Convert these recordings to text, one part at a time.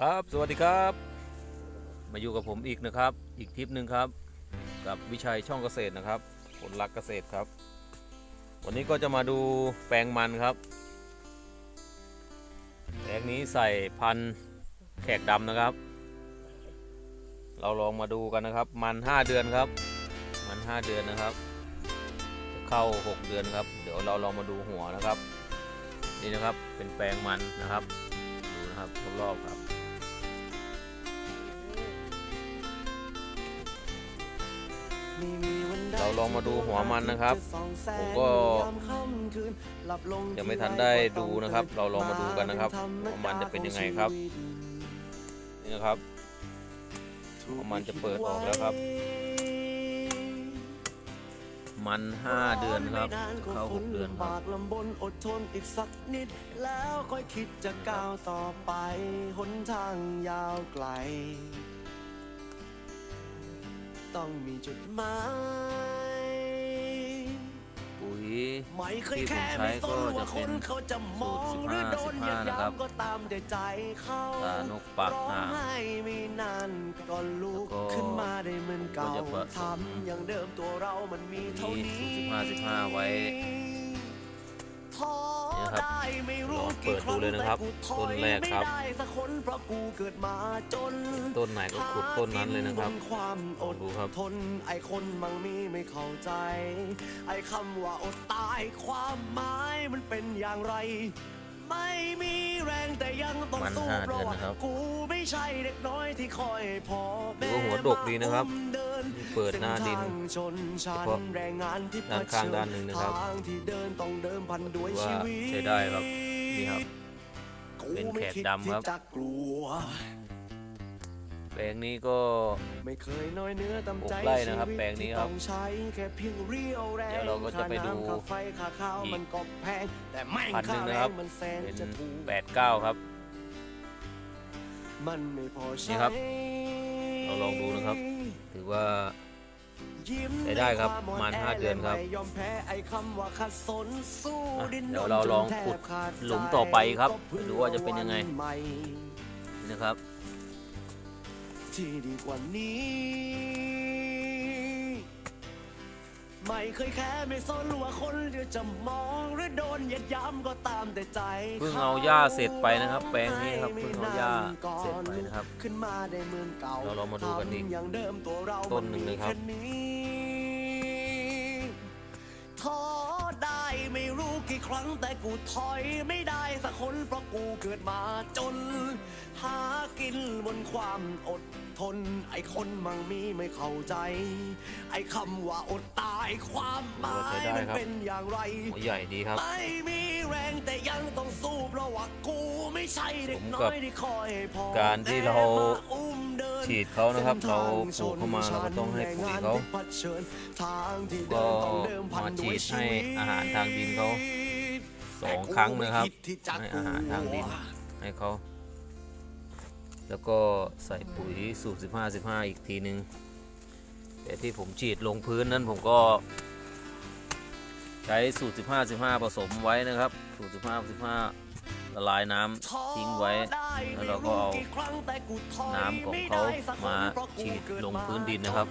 ครับสวัสดีครับ มาอยู่กับผมอีกนะครับ อีกทริปหนึ่งครับ กับวิชัยช่องเกษตรนะครับ ผลลักษณ์เกษตรครับ วันนี้ก็จะมาดูแปลงมันครับแปลงนี้ใส่พันแขกดำนะครับ เราลองมาดูกันนะครับ มัน 5 เดือนครับ มัน 5 เดือนนะครับจะเข้า 6 เดือนครับ เดี๋ยวเราลองมาดูหัวนะครับ นี่นะครับเป็นแปลงมันนะครับดูนะครับรอบๆครับ เราลองมาดูหัวมันนะครับ ผมก็ยังไม่ทันได้ดูนะครับ เราลองมาดูกันนะครับหัวมันจะเป็นยังไงครับ นี่นะครับหัวมันจะเปิดออกแล้วครับ มัน 5 เดือนครับ เข้า6เดือนครับลำบนอดทนอีกสักนิด แล้วค่อยคิดจะก้าวต่อไปหนทางยาวไกล ต้องมีจุดหมายปุ๋ยไม่เคยที่ผมแค่ใช้ไม่สก็นจะว่าคเป็น นเขาจะมองสูตรหรือโดน15เหยียดนะครับย้ำก็ตามแต่ใจเขาตานกปากร้องห่างไห้ไม่นานก็ลุกแล้วก็ขึ้นมาได้เหมือนเก่าก็จะผสมทำอย่างเดิมตัวเรามันมีเท่านี้สูตร15 15ไว้ท้อเนี่ยครับได้ไม่รู้ลองเปิดดูเลยนะครับกี่งต้นแรกครับไม่ได้สักคนเพราะกูเกิดมาจนต้นไหนก็ขุดต้นนั้นเลยนะครับหากิบความอดลองดูครับทนไอคนมั่งมีไม่เข้าใจ ไอคำว่าอดตายความหมายมันเป็นอย่างไร ไม่มีแรงแต่ยังต้องมันสู้ห้าเพราะเดือนว่านะครับกูไม่ใช่เด็กน้อยที่คอยพอถือว่าหัวดกดีนะครับแม่มาอุ้มเดินเปิดหน้าดินเส้ทางชนชั้นเฉพาะแรงงานที่ด้านข้างด้านหนึ่งนะครับทางที่เดินต้องเดิมพันด้วยถือว่าชีวิตใช้ได้ครับนี่ครับ เป็นแขกดำครับ กูไม่ดที่จะกลัว แปลงนี้ก็ ไม่เคยน้อยเนื้อตำใจหกไร่นะครับชีวิตแปลงนี้ครับที่ต้องใช้แค่เพียงเรี่ยวแรงเดี๋ยวเราก็จะไปดูค่าน้ำค่าไฟค่าข้าวอีกมันก็แพงแต่แม่งพันหนึ่ค่างแรนะครับงมันแสนเป็นจะถูก89ครับ มันไม่พอใช้นี่ครับ เราลองดูนะครับ ถือว่ายิ้มใช้ได้ครับในวประมาณอ่อห้าเดือนครับและไม่ยอมแพ้ไอ้คำว่าขัดสนสู้อะดิ้นเดี๋ยวรนเราลองจนแทบขุดขาใจหลุมต่อไปครับก็พื่อดูว่าจะเป็นยังไงวัใหม่นี่นะครับ ที่ดีกว่านี้ ไม่เคยแค่ไม่สนว่าคนเดียวจะมองหรือโดนเหยียดย้ำก็ตามแต่ใจเพิ่งเอาหญ้าเสร็จไปนะครับ แปลงนี้ครับเพิ่งเอาหญ้าเสร็จไปนะครับขึ้นมาได้เหมือนเก่าเราลองมาดูกันอีกทำอย่างเดิมตัวเราต้นหนึ่งเลยครับมัมีแนี้ท้อได้ไม่รู้กี่ครั้งแต่กูถอยไม่ได้สักคนเพราะกูเกิดมาจน หากินบนความอด ทน ไอ้คนมั่งมีไม่เข้าใจ ไอ้คำว่าอดตายความหมายใช้ได้มันครับเป็นอย่างไรหัวใหญ่ดีครับ ไม่มีแรงแต่ยังต้องสู้เพราะว่ากูไม่ใช่เด็กน้ผมกัอบยที่คอยพอการที่เราแต่มาอุ้มเดินฉีดเขานะครับ เราปลูกเข้ามาเราก็ต้องให้ปุ๋ยเขาทางที่ก็เดินต้องเดิมพันมาด้ฉีวยดชีให้วิตอาหารทางดินเขาสองครั้งนะครับ ให้อาหารทางดินให้เขา แล้วก็ใส่ปุ๋ยสูตร15 15 อีกทีนึง แต่ที่ผมฉีดลงพื้นนั้นผมก็ใช้สูตร 15 15 ผสมไว้นะครับ สูตร 15 15 ละลายน้ำทิ้งไว้ แล้วเราก็เอาน้ำของเขามาฉีดลงพื้นดินนะครับ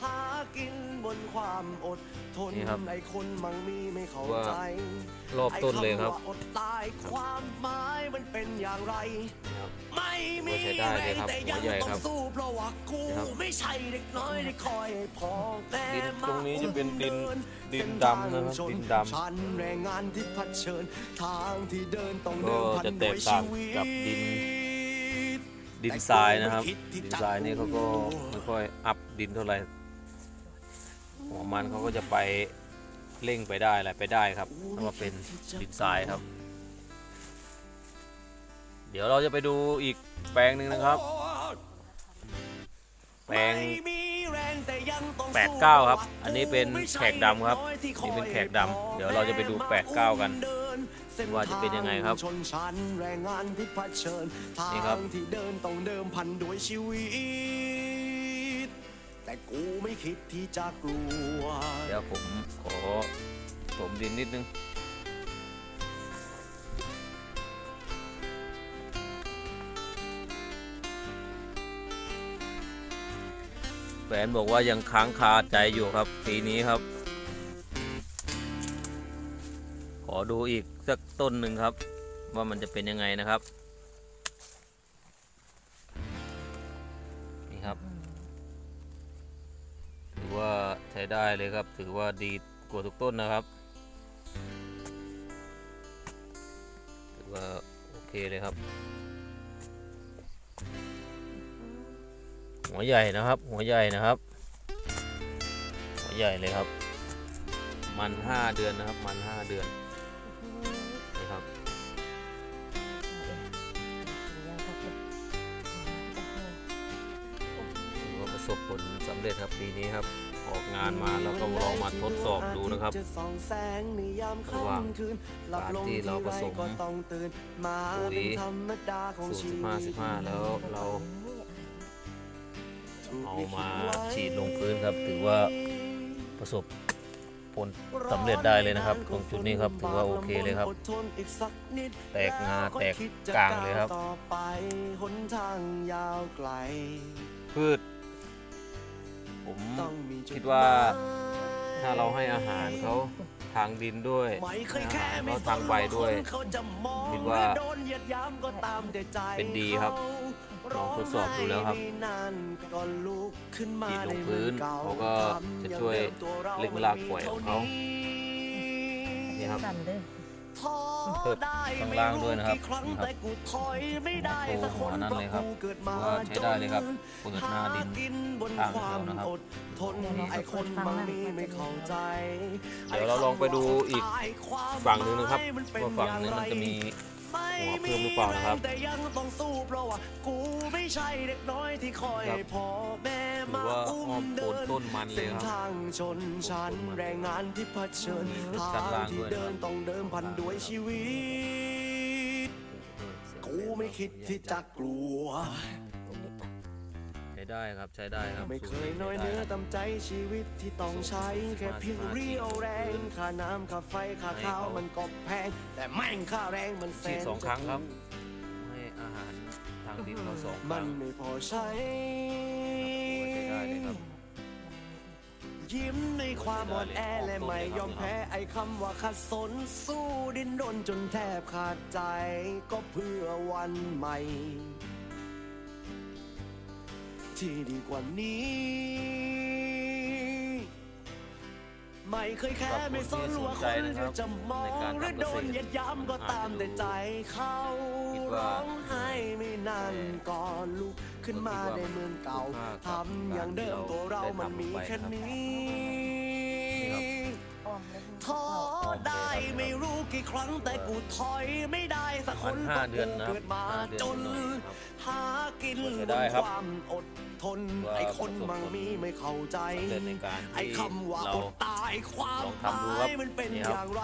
หากินบนความอดทนนี่ครับไอ้คนมั่งมีไม่เข้าว่าใจรอบต้นเลยครับไอ้ำว่าอดตายความหมายมันเป็นอย่างไรนะครับไม่มีใช้ได้เลยครับแรงแต่หัวใหญ่ยังต้ครัอบงสู้เพราะว่ากูนะครับไม่ใช่เด็กน้อยที่คอยพอแต่ดินตรงนี้จะเป็นดินดินดำนะครับดินดำ ชันแรงงานที่เพัดเชิญทางที่เดินต้องเดิก็นพันจะแตด้วกยต่าชีงวิต กับดินดินทรายนะครับ ดินทรายนี่เขาก็ไม่ค่อยอัพดินเท่าไหร่ หัวมันเขาก็จะไปเร่งไปได้อะไรไปได้ครับถ้าว่าเป็นดินทรายครับ เดี๋ยวเราจะไปดูอีกแปลงหนึ่งนะครับ แปลง89ครับ อันนี้เป็นแขกดำครับนี่เป็นแขกดำเดี๋ยวเราจะไปดู89กันว่าจะเป็นยังไงครับชนชั้นแรงงานที่เผชิญทานี่ครับ กูไม่คิดที่จะกลัว เดี๋ยวผมขอผมดินนิดนึง แฟนบอกว่ายังค้างคาใจอยู่ครับปีนี้ครับ ขอดูอีกสักต้นหนึ่งครับ ว่ามันจะเป็นยังไงนะครับ ได้เลยครับ ถือว่าดีกว่าทุกต้นนะครับ ถือว่าโอเคเลยครับ หัวใหญ่นะครับ หัวใหญ่นะครับ หัวใหญ่เลยครับ มันห้าเดือนนะครับ มันห้าเดือนนี่ครับถือว่าประสบผลสำเร็จครับปีนี้ครับ ออกงานมาแล้วก็ลองมาทดสอบดูนะครับระหว่างคืนหลับการที่เราผสมปุ๋ยสูตรชีสิบห้าสิบห้าแล้วเราเอามาฉีดลงพื้นครับ ถือว่าประสบผลสำเร็จได้เลยนะครับตรงจุดนี้ครับถือว่าโอเคเลยครับ แตกงาแตกกลางเลยครับพืช ผมต้องมีจุคิดว่าหมยถ้าเราให้อาหารเขาทางดินด้วยไม่เคยอาแค่หารไม่เขาสทางนใบว่าด้วยคนเขาจะมองคิดหว่ารือโดนเหยียดหยามก็ตามแต่ใจเป็นดีครับเขาลองทดสอบดูแล้วครับร้องไห้ไม่นานก็ลุกขึ้นมาฉีดลงในพื้นมือก่เขาก็ทำจะช่วยอางดิมตัวรเล็งรากปล่อยของเขานี่ครับสั่นเลย ท้อได้ไม่รู้กี่ครั้งแต่กูถอยไม่ได้สักคนเพราะกูเกิดมาจนหากินบนความอดทนไอคนบางนี้ไม่เข้าใจเดี๋ยวเราลองไปดูอีกฝั่งหนึ่งนะครับว่าฝั่งนี้มันจะมี หัวเพิ่มหรือเปล่านะครับแต่ยังต้องสู้เพราะว่ากูไม่ใช่เด็กน้อยที่คอยครับพ่อแม่หรือมาว่าอุ้มอ้อมโคนเดินต้นมันเลยเส้นครับทางชนชั้นโคนต้นมันแรงงานที่เผชิญมีทาชั้นงล่างที่ด้วยเดินนะครับต้องเดิมพันด้วยชีวิต กูไม่คิดที่จะกลัวใช้ ได้ครับใช้ได้ครับไม่เคสูตรยน้อยใช้เนื้อได้ครับตำใจชีวิตที่ต้องใช้แค่เพียงเรียวแรงค่าน้ำค่าไฟค่าข้าวมันก็แพง แต่แม่งค่าแรงมันแสฉีดนสองจะครั้งครับถูกให้อาหารทางดินเราสองคมัรั้นงไม่พอใช้ใช้ได้เลยครับยิ้มในความอ่อนแอและไม่ยอมแพ้ไอ้คำว่าขัดสนสู้ดิ้นรนจนแทบขาดใจก็เพื่อวันใหม่ ที่ดีกว่านี้ ไม่เคยแค่ไม่สนว่าคนที่จะมองหรือโดนเยียดหย้ำก็ตามแต่ใจเขาร้องไห้ไม่นานก่อนลุกขึ้นมาในเมืองเก่าทำอย่างเดิมตัวเรามันมีแค่นี้อ้อมแล้ว ท้อได้ไม่รู้กี่ครั้งแต่กูถอยไม่ได้สักคนประมาณห้าเดือนนะพราะกูเกิดมาห้าเดือนจนหน่อยครับหากินก็บใช้นได้ครับความอดทนว่าไอ้คนประสบมั่งผลมีไม่เข้าใจสำเร็จในการไอ้ที่คำว่าเราอดตายความลองหทำดูมาครับยมันเป็นนี่อครับย่างไร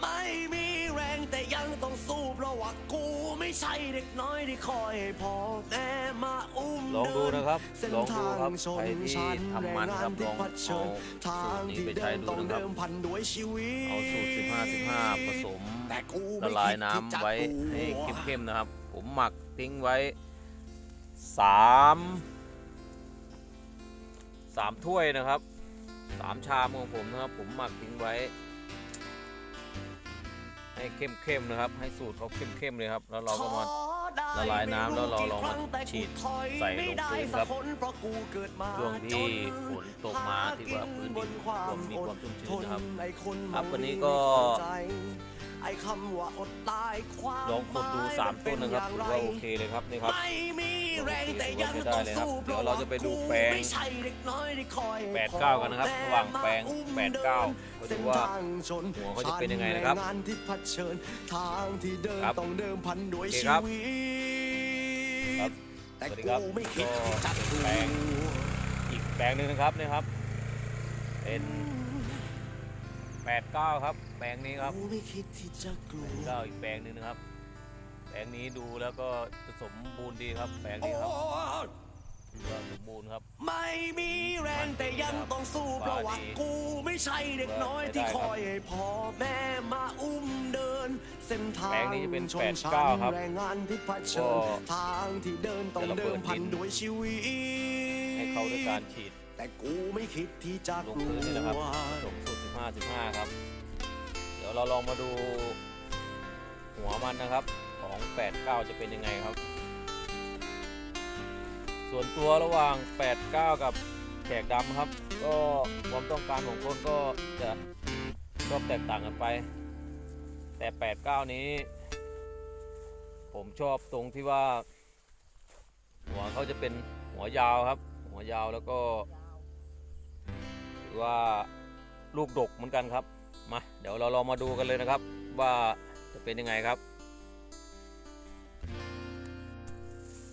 ไม่มีแรงแต่ยังต้องสู้เพราะว่ากูไม่ใช่เด็กน้อยที่คอยให้พ่อแม่มาอุ้มลองดูนะครับเส้นลองดูทาครับงชใครนที่ชั้นทำมันครับแงงาที่ลองเผชิญเอาทางสูตรนี้ที่ไปเดิใช้นดูต้องนะครับเดิมพันด้วยชีวิตเอาสูตร 15 15 ผสมแต่กูละไม่ลายคิดน้ำที่จะไว้กลัวให้เข้มๆนะครับ ผมหมักทิ้งไว้สามสามถ้วยนะครับสามชามของผมนะครับ ผมหมักทิ้งไว้ ให้เข้มๆนะครับ ให้สูตรเขาเข้มๆเลยครับ แล้วเราก็มาละลายน้ำแล้วเราลองมาฉีดใส่ลงพื้นครับช่วงที่ฝนตกมาที่ว่าพื้นดินรวมมีความชุ่มชื้นนะครับครับวันนี้ก็ ไอ้คำว่าอดตายความลองกดดูสามต้นนะครับถือว่าโอเคเลยครับนี่ครับไม่มีแรงแต่ยังถือว่าต้องใช้ได้เลยครับสู้เดี๋ยวเราจะไปดูแปลงไม่ใช่เด็กน้อยที่คอยแปดเก้ากันนะครับระหว่างแปลงแปดเก้ามาดูว่าหัวเขาจะเป็นยังไงนะครับงานที่เผชิญทางที่เดินครับต้องเดิมพันด้วยโอเคชีครับวิตครับแต่สวัสดีกูครับไม่คิดก็ที่จะกลัวแปลงอีกแปลงหนึ่งนะครับนี่ครับเป็น แปดเก้าครับแปลงนี้ครับกูไม่คิดที่จะกลัแปวดเก้าอีกแปลงหนึ่งนะครับ แปลงนี้ดูแล้วก็จะสมบูรณ์ดีครับ แปลงโอ้นี้ครับยก็สมบูรณ์ครับ ไม่มีแรงแต่ยังต้องสู้เพราะว่ากูไม่ใช่เด็กน้อยที่คอยให้พ่อแม่มาอุ้มเดิน เส้นทาแปลงงนี้จะเป็นชนชั้น89ครับแรงงานที่เผชิญก็ทางที่เดินต้องจะระเบิเดิดมพันดินด้วยชีวิตให้เขาด้วยการฉีดแต่กูไม่คิดที่จะลงกลัพื้นนี่แหละครับว 55 ครับ เดี๋ยวเราลองมาดูหัวมันนะครับของ 89 จะเป็นยังไงครับ ส่วนตัวระหว่าง 89 กับแขกดำครับ ก็ความต้องการของคนก็จะชอบแตกต่างกันไป แต่ 89 นี้ ผมชอบตรงที่ว่า หัวเขาจะเป็นหัวยาวครับ หัวยาวแล้วก็ถือว่า ลูกดกเหมือนกันครับมาเดี๋ยวเราลองมาดูกันเลยนะครับ ว่าจะเป็นยังไงครับ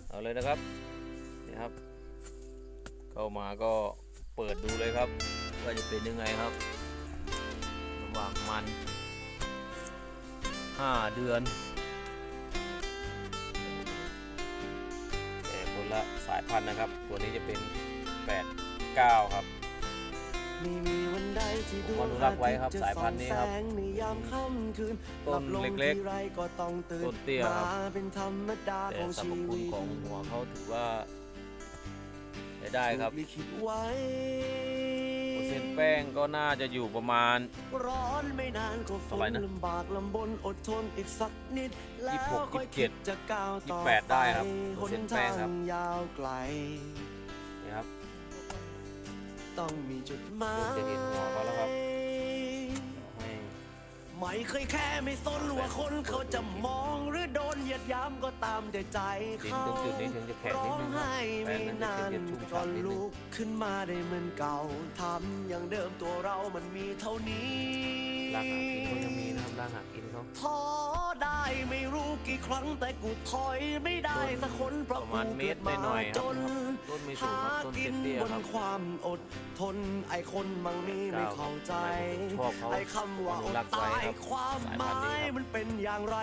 เอาเลยนะครับนี่ครับ เข้ามาก็เปิดดูเลยครับว่าจะเป็นยังไงครับระหว่างมัน 5 เดือนแต่คนละสายพันธุ์นะครับ ตัวนี้จะเป็น 8 9 ครับ ไม่มีวันใดที่ดวผมงอนุรักษ์ไว้ครับอทิตสายพันธุ์นี้ครับจะส่องแสงในยามค่ำคืนต้นหลับลงเล็กๆทีไรก็ต้องตื่นต้นเตี้ยครับมาเป็นธรรมดาแต่ของสรรชีพคุวิณตของหัวเขาถือว่าใช้ได้ครับถูกลิขิตไว้เปอร์เซ็นต์แป้งก็น่าจะอยู่ประมาณร้อนไม่นานก็ฝเท่านไหร่นะลำบากลำบนอดทนอีกสักนิดแล้วยี่สิบหกค่อยยี่สิบเจ็คิดดจะก้าวต่อยี่สิบแปดได้ครับหเปอร์เซ็นนต์แป้ทางครับงยาวไกลนี่ครับ ต้องมีจุดหมายเริ่มจะเห็นหัวเขาแล้วครับไม่เคยแค่ไม่สนว่าคนเขาจะมองหรือโดนเหยียดยามก็ตามแต่ใจเขาร้องไห้ไม่นานก็ลุกขึ้นมาได้เหมือนเก่าทำอย่างเดิมตัวเรามันมีเท่านี้รักหากินเขายังมี นะครับรากหากินเขาท้อได้ไม่รู้กี่ครั้งแต่กูถอยไม่ได้สักคนเพราะประกูมาณเมเกิตดรมาหน่อยๆครับจนต้นไม่สูหางครับต้นกินเตี้ยบๆนครับความอดทนไอคนบางนี้ไม่เข้าใจชอบเขาไอคำว่าอดรักไว้ตายครับความหสายพันธุ์นี้มายครับมันเป็นอย่างไร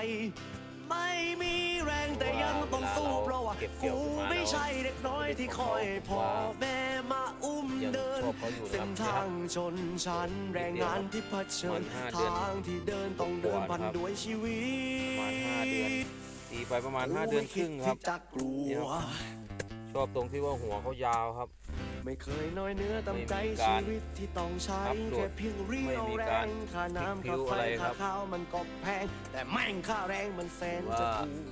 ไม่มีแรงแต่ยังต้องสู้เพราะว่าเก็บเกี่ยวกูขึ้นมาไม่ใช่เด็กน้อยที่คอยให้พ่อแม่ มาอุ้มยังเดินชอบเขาอยู่นะครับเส้นทางชนชั้นแรงงานที่เผชิญประมาณห้าเดือนทางที่เดินต้องเดินพันครับด้วยชีวิตประมาณ5เดือนตีไปประมาณ5เดือนครึ่งครับที่จะกลันี่วครับชอบตรงที่ว่าหัวเขายาวครับไม่เคยน้อยเนื้อตำใจไม่มีชีการวิตที่ต้องใช้อัพโหลดแค่เพียงเรียวไม่มีแรการงค่าน้ำพริ้ค่าวไฟอะไรครัค่าบข้าวมันก็แพง แต่แม่งค่าแรงมันแสนว่าจะถูก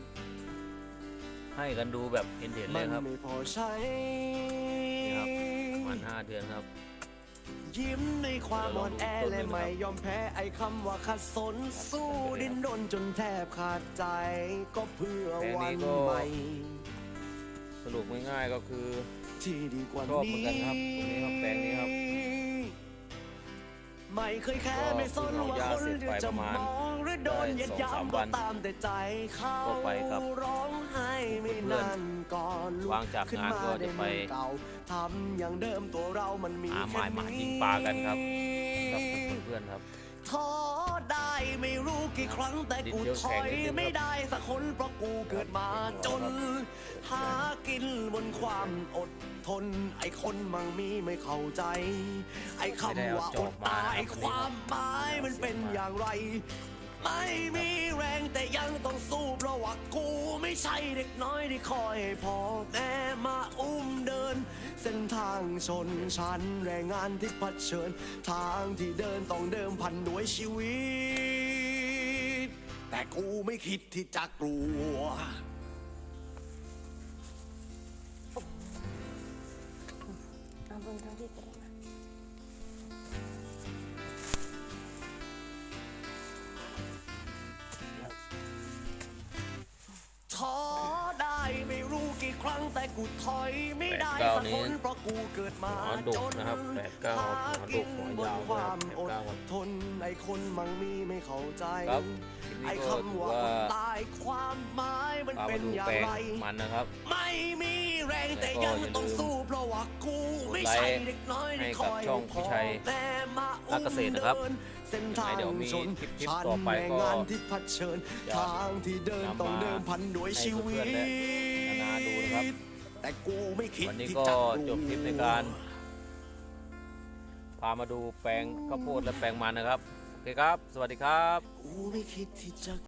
ให้กันดูแบบเห็นเห็นๆเลมัยนครับไม่พอใช้ ณ 5 เดือนครับ ยิ้มในความเดี๋ยวอ่เราอนแอดูต้นและหนึ่งไม่นะครับยอมแพ้ไอ้คำว่าขัดสนสู้แปลงนี้ดิ้นรนจนแทบขาดใจ ก็เพื่อแปลงนี้วันก็ใหม่สรุปง่ายๆก็คือที่ดีกว่าชอบเหมืนี้อนกันครับตรงนี้ครับแปลงนี้ครับ ไม่เคยแค่ไม่สนว่าคนหญ้าเสร็จะมองหรือโดนยียดหได้สองสามยามวัก็ตามแต่ใจเขาไปครับร้องไห้ไม่นานก่อนลุวางจากขึ้นงานมาก็ได้จะไปมือเก่าทำอย่างเดิมตัวเรามันมีหาหแค่มายหมานี้ยิงปลากันครับกับเพื่อนครับท้อได้ไม่รู้กี่ครั้งแต่กูถอยไม่ได้สักคนเพราะกูเกิดมาจน หากินบนความอด ทน ไอ้คนมั่งมีไม่เข้าใจ ไอ้คำว่าอดตายความหมายมันเป็นอย่างไร ไม่มีแรงแต่ยังต้องสู้เพราะว่ากูไม่ใช่เด็กน้อยที่คอยพ่อแม่มาอุ้มเดิน เส้นทางชนชั้นแรงงานที่เผชิญ ทางที่เดินต้องเดิมพันด้วยชีวิต แต่กูไม่คิดที่จะกลัว เอา ครั้งแต่กูถอยไม่ได้แปดเก้าสักคนนี้เพราะกูเกิดมาหัวดุจนนะครับแปดเก้าหาหัวดุกินหัวบยานวความอดแปดเก้าครับทนไอ้คนมั่งมีไม่เข้าใจครับคลิปไอ้นี้ก็ถืคำอว่าว่าอดตายความหมายมันพาเป็มานดูอย่าแปลงงไรมันนะครับ ไม่มีแรงแต่แล้วก็ยังอย่าลืมต้องสู้เพราะว่ากูกดไม่ไลค์ใช่เด็กน้อยให้ที่คกับอยช่องพ่พี่ชัยแม่มารักเกษตรนะครับอุ้มเดิเส้นทางยังไงเดี๋ยวมีชนคลิปคลิปชั้นต่อไปแรงก็งานที่เผชิญจะทางที่เดินนำมาต้องเดิมพันด้วยให้ชีวิเพื่ต ครับ แต่กูไม่คิดวันนี้ที่ก็จะกลัวจบคลิปในการ พามาดูแปลงข้าวโพดและแปลงมันนะครับ โอเคครับ สวัสดีครับกูไม่คิดที่จะ